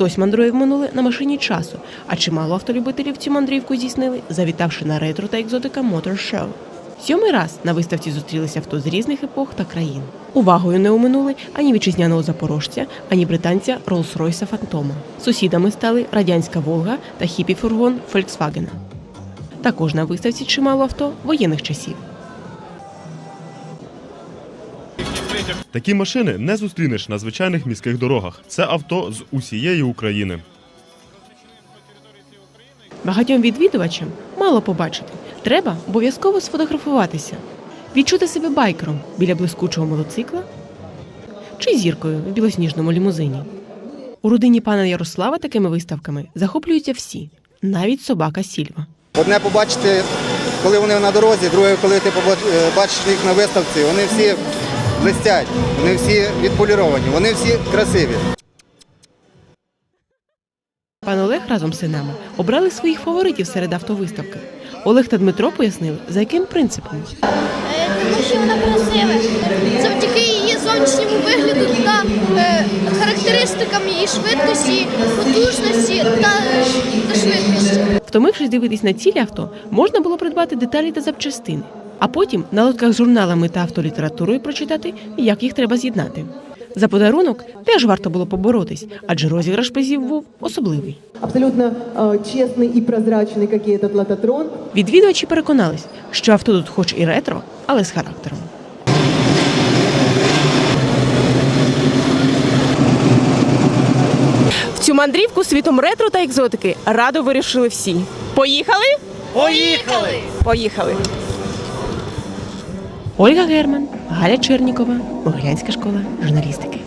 Хтось мандрує в минуле на машині часу, а чимало автолюбителів цю мандрівку здійснили, завітавши на ретро та екзотика Motor Show. Сьомий раз на виставці зустрілися авто з різних епох та країн. Увагою не оминули ані вітчизняного запорожця, ані британця Роллс-Ройса Фантома. Сусідами стали радянська Волга та хіпі-фургон Фольксвагена. Також на виставці чимало авто воєнних часів. Такі машини не зустрінеш на звичайних міських дорогах. Це авто з усієї України. Багатьом відвідувачам мало побачити. Треба обов'язково сфотографуватися, відчути себе байкером біля блискучого мотоцикла чи зіркою в білосніжному лімузині. У родині пана Ярослава такими виставками захоплюються всі, навіть собака Сільва. Одне побачити, коли вони на дорозі, друге, коли ти побач- е, бачиш їх на виставці, вони всі блистять, вони всі відполіровані, вони всі красиві. Пан Олег разом з синами обрали своїх фаворитів серед автовиставки. Олег та Дмитро пояснили, за яким принципом. Е, Тому що вона красива. Завдяки її зовнішньому вигляду та е, характеристикам її швидкості, потужності та, е, та швидкості. Втомившись дивитись на цілі авто, можна було придбати деталі та запчастини, а потім на лотках з журналами та автолітературою прочитати, як їх треба з'єднати. За подарунок теж варто було поборотись, адже розіграш призів був особливий. абсолютно э, честный и прозрачный, как и этот лототрон. Відвідувачі переконались, що авто тут хоч і ретро, але з характером. В цю мандрівку світом ретро та екзотики радо вирішили всі. Поїхали? Поїхали! Поїхали! Ольга Герман, Галя Чернікова, Могилянська школа журналістики.